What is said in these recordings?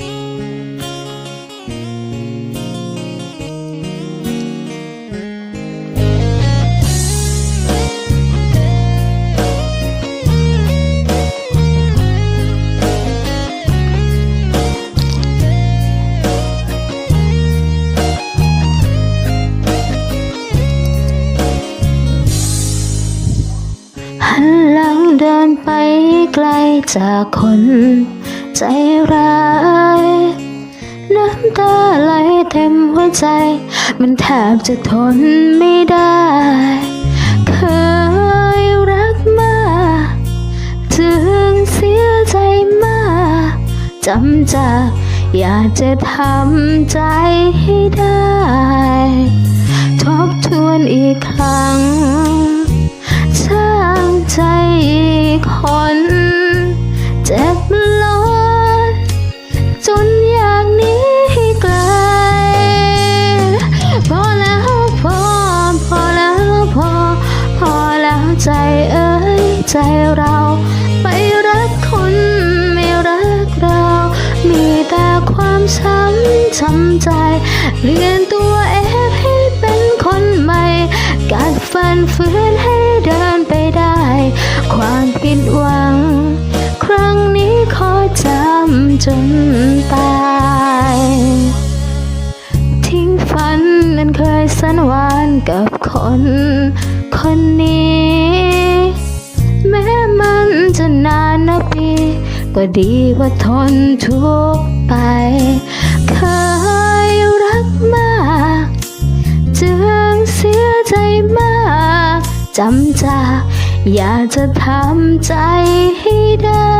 หั เดินไปไกลจากคน ใจร้าย น้ำตาไหลเต็มหัวใจ มันแทบจะทนไม่ได้ เคยรักมากถึงเสียใจมากจำจากอยากจะทำใจให้ได้ ทบทวนอีกครั้ง ใจเรา ไปรักคนไม่รักเรา มีแต่ความช้ำช้ำใจเปลี่ยนตัวเองให้เป็นคนใหม่กัดฟันฝืนให้เดินไปได้ ความผิดหวัง ครั้งนี้ขอจำจนตายทิ้งฝันนั้นเคยสันหวานกับคน ก็ดีว่าทนทุกไป เคยรักมากจึงเสียใจมากจำจากอยากจะทำใจให้ได้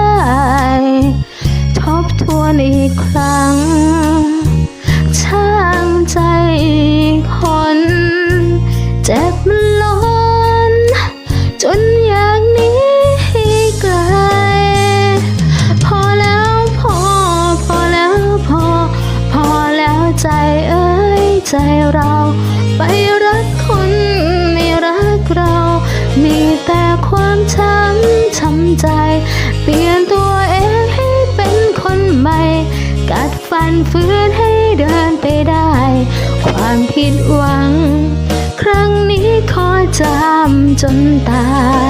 ทบทวนอีกครั้ง ใจเรา ไปรักคนไม่รักเรา มีแต่ความช้ำช้ำใจ เปลี่ยนตัวเองให้เป็นคนใหม่ กัดฟันฝืนให้เดินไปได้ ความผิดหวัง ครั้งนี้ขอจำจนตาย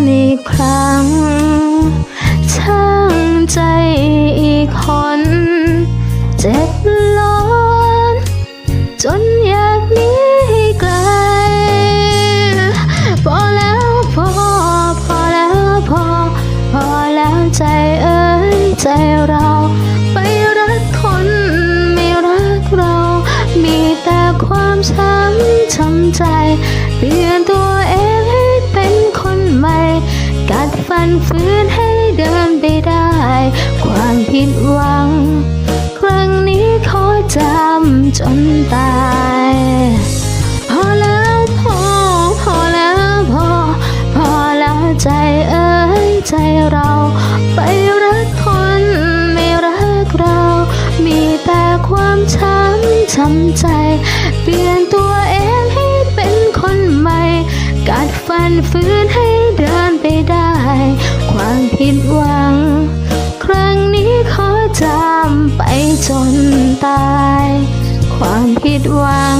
บทวนอีกครั้ง ช่างใจอีกคน เจ็บล้น จนอยากหนี้ให้ไกล พอแล้วพอ พอแล้วพอ พอแล้วใจเอ้ยใจเราไปรักคนไม่รักเรา มีแต่ความช้ำช้ำใจเปลี่ยนตัว ดฟันฝืนให้เดินไปได้ ความผิดหวัง ครั้งนี้ขอจำจนตาย พอแล้วพอ พอแล้วพอ พอแล้วใจเอ้ยใจเราไปรักคนไม่รักเรา มีแต่ความช้ำช้ำใจ เปลี่ยนตัวเองให้เป็นคนใหม่ กัดฟันฝืนให้เดิน ไปได้ ความผิดหวัง ครั้งนี้ขอจำไปจนตาย ความผิดหวัง